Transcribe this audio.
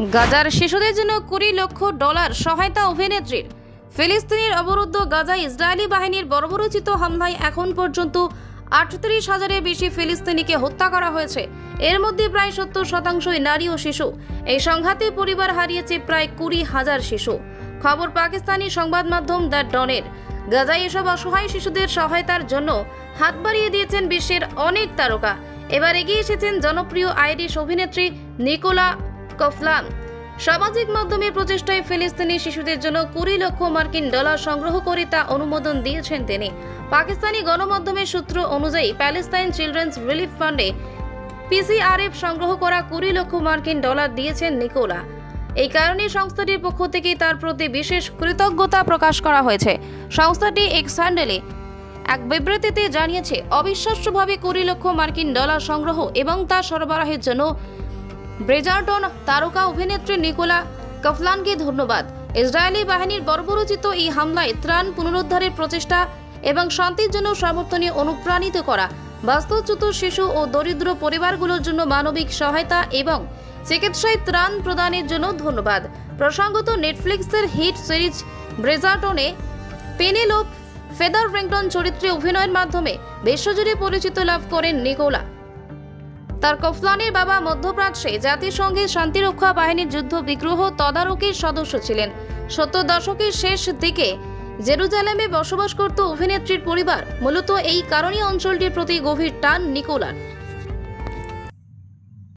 গাজার শিশুদের জন্য কুড়ি লক্ষ ডলার সহায়তা অভিনেত্রীর। ফিলিস্তিনের অবরুদ্ধ গাজা ইসরায়েলি বাহিনীর বর্বরোচিত হামলায় এখন পর্যন্ত আটত্রিশ হাজারের বেশি ফিলিস্তিনিকে হত্যা করা হয়েছে। এর মধ্যে প্রায় সত্তর শতাংশই নারী ও শিশু। এই সংঘাতে পরিবার হারিয়েছে প্রায় কুড়ি হাজার শিশু। খবর পাকিস্তানি সংবাদ মাধ্যম দ্য ডনের। গাজায় এসব অসহায় শিশুদের সহায়তার জন্য হাত বাড়িয়ে দিয়েছেন বিশ্বের অনেক তারকা। এবার এগিয়ে এসেছেন জনপ্রিয় আইরিশ অভিনেত্রী নিকোলা কফলান সামাজিক মাধ্যমে প্রচেষ্টায় ফিলিস্তিনি শিশুদের জন্য কুড়ি লক্ষ মার্কিন ডলার সংগ্রহ করে তা অনুমোদন দিয়েছেন তিনি। পাকিস্তানি গণমাধ্যমের সূত্র অনুযায়ী প্যালেস্তাইন চিলড্রেন্স রিলিফ ফান্ডে পিসিআরএফ সংগ্রহ করা কুড়ি লক্ষ মার্কিন ডলার দিয়েছেন নিকোলা। এই কারণে সংস্থাটির পক্ষ থেকে তার প্রতি বিশেষ কৃতজ্ঞতা প্রকাশ করা হয়েছে। সংস্থাটি এক স্যান্ডেলে এক বিবৃতিতে জানিয়েছে, অবিশ্বাস্যভাবে কুড়ি লক্ষ মার্কিন ডলার সংগ্রহ এবং তা সরবরাহের জন্য ব্রেজার্টন তারকা অভিনেত্রী নিকোলা কফলানকে ধন্যবাদ। ইসরায়েলি বাহিনীর বর্বরোচিত এই হামলায় ত্রাণ পুনরুদ্ধারের প্রচেষ্টা এবং শান্তির জন্য সমর্থনে অনুপ্রাণিত করা, বাস্তুচ্যুত শিশু ও দরিদ্র পরিবারগুলোর জন্য মানবিক সহায়তা এবং চিকিৎসায় ত্রাণ প্রদানের জন্য ধন্যবাদ। প্রসঙ্গত, নেটফ্লিক্সের হিট সিরিজ ব্রেজার্টনে পেনেলোপ ফেদার রিংটন চরিত্রে অভিনয়ের মাধ্যমে বিশ্বজুড়ে পরিচিত লাভ করেন নিকোলা। তার কফলানের বাবা মধ্যপ্রাচ্যে জাতিসংঘের শান্তিরক্ষা বাহিনীর যুদ্ধ বিগ্রহ তদারকির সদস্য ছিলেন। সত্তর দশকের শেষ দিকে জেরুজালেমে বসবাস করত অভিনেত্রীর পরিবার। মূলত এই কারণে অঞ্চলটির প্রতি গভীর টান নিকোলার।